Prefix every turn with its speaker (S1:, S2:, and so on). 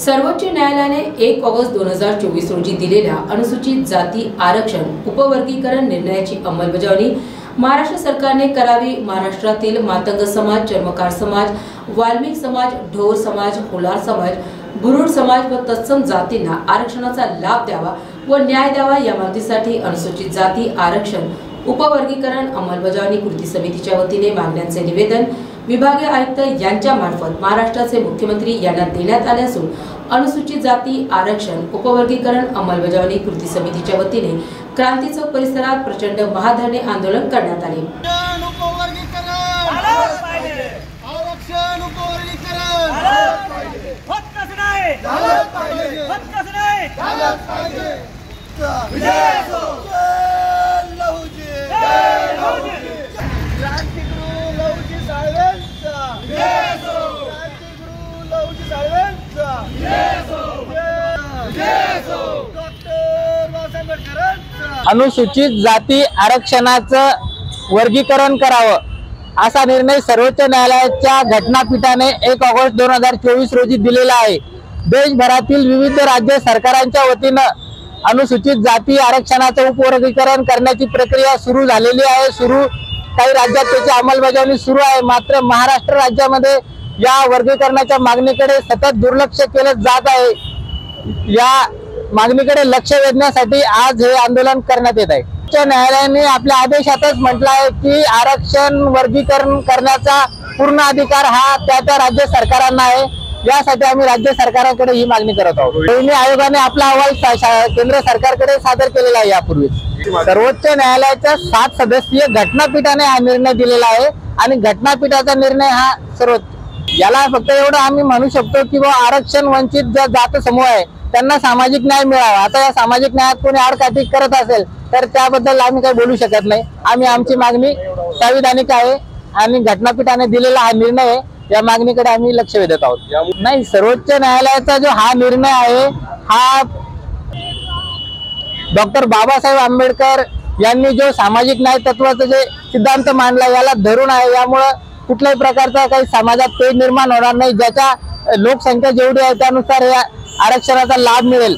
S1: सर्वोच्च न्यायालयाने एक ऑगस्ट दोन हजार चोवीस रोजी दिलेल्या अनुसूचित जाती आरक्षण उपवर्गीकरण निर्णयाची अंमलबजावणी महाराष्ट्र सरकारने करावी. महाराष्ट्रातील मातंग समाज चर्मकार समाज वाल्मिक समाज ढोर समाज होलार समाज बुरुड समाज व तत्सम जातींना आरक्षणाचा लाभ द्यावा व न्याय द्यावा या मागणीसाठी अनुसूचित जाती आरक्षण उपवर्गीकरण अंमलबजावणी कृती समितीच्या वतीने मागण्यांचे निवेदन विभागीय आयुक्त यांच्या मार्फत महाराष्ट्राचे मुख्यमंत्री यांना देण्यात आले असून अनुसूचित जाती आरक्षण उपवर्गीकरण अंमलबजावणी कृती समितीच्या वतीने क्रांती चौक परिसरात प्रचंड महाधरणे आंदोलन करण्यात आले.
S2: आरक्षण उपवर्गीकरण!
S3: झालंच पाहिजे
S2: आरक्षण उपवर्गीकरण
S3: झालंच पाहिजे होतच नाही
S2: झालंच पाहिजे
S3: होतच नाही
S2: झालंच पाहिजे
S3: विजय असो.
S2: जय लहुजी
S3: जय लहुजी.
S2: क्रांतिगुरु लहुजी साळवेंचा
S3: असो.
S2: क्रांतिगुरु लहुजी साळवेंचा डॉक्टर बाबासाहेब आंबेडकरांचा
S4: अनुसूचित जाती आरक्षणाचं वर्गीकरण करावं असा निर्णय सर्वोच्च न्यायालयाच्या घटनापीठाने एक ऑगस्ट दोन हजार चोवीस रोजी दिलेला आहे. देशभरातील विविध राज्य सरकारांच्या वतीनं अनुसूचित जाती आरक्षणाचं उपवर्गीकरण करण्याची प्रक्रिया सुरू झालेली आहे. सुरू काही राज्यात त्याची अंमलबजावणी सुरू आहे. मात्र महाराष्ट्र राज्यामध्ये या वर्गीकरणाच्या मागणीकडे सतत दुर्लक्ष केलं जात आहे. या मागणीकडे लक्ष वेधण्यासाठी आज हे आंदोलन करण्यात येत आहे. उच्च न्यायालयाने आपल्या आदेशातच म्हटलं आहे की आरक्षण वर्गीकरण करण्याचा पूर्ण अधिकार हा त्या त्या राज्य सरकारांना आहे. यासाठी आम्ही राज्य सरकारांकडे ही मागणी करत आहोत. दोन्ही आयोगाने आपला अहवाल केंद्र सरकारकडे सादर केलेला आहे यापूर्वी सर्वोच्च न्यायालयाच्या सात सदस्यीय घटनापीठाने हा निर्णय दिलेला आहे आणि घटनापीठाचा निर्णय हा सर्वोच्च. याला फक्त एवढं आम्ही म्हणू शकतो की बा आरक्षण वंचित ज्या जात समूह आहे त्यांना सामाजिक न्याय मिळावा. आता या सामाजिक न्यायात कोणी आडकाठी करत असेल तर त्याबद्दल आम्ही काही बोलू शकत नाही. आम्ही आमची मागणी संविधानिक आहे आणि घटनापीठाने दिलेला हा निर्णय आहे. या मागणीकडे आम्ही लक्ष वेधत आहोत. नाही सर्वोच्च न्यायालयाचा जो हा निर्णय आहे हा डॉक्टर बाबासाहेब आंबेडकर यांनी जो सामाजिक न्याय तत्वाचा जे सिद्धांत मांडला याला धरून आहे. यामुळं कुठल्याही प्रकारचा काही समाजात तेज निर्माण होणार नाही. ज्याच्या लोकसंख्या जेवढी आहे त्यानुसार या आरक्षणाचा लाभ मिळेल.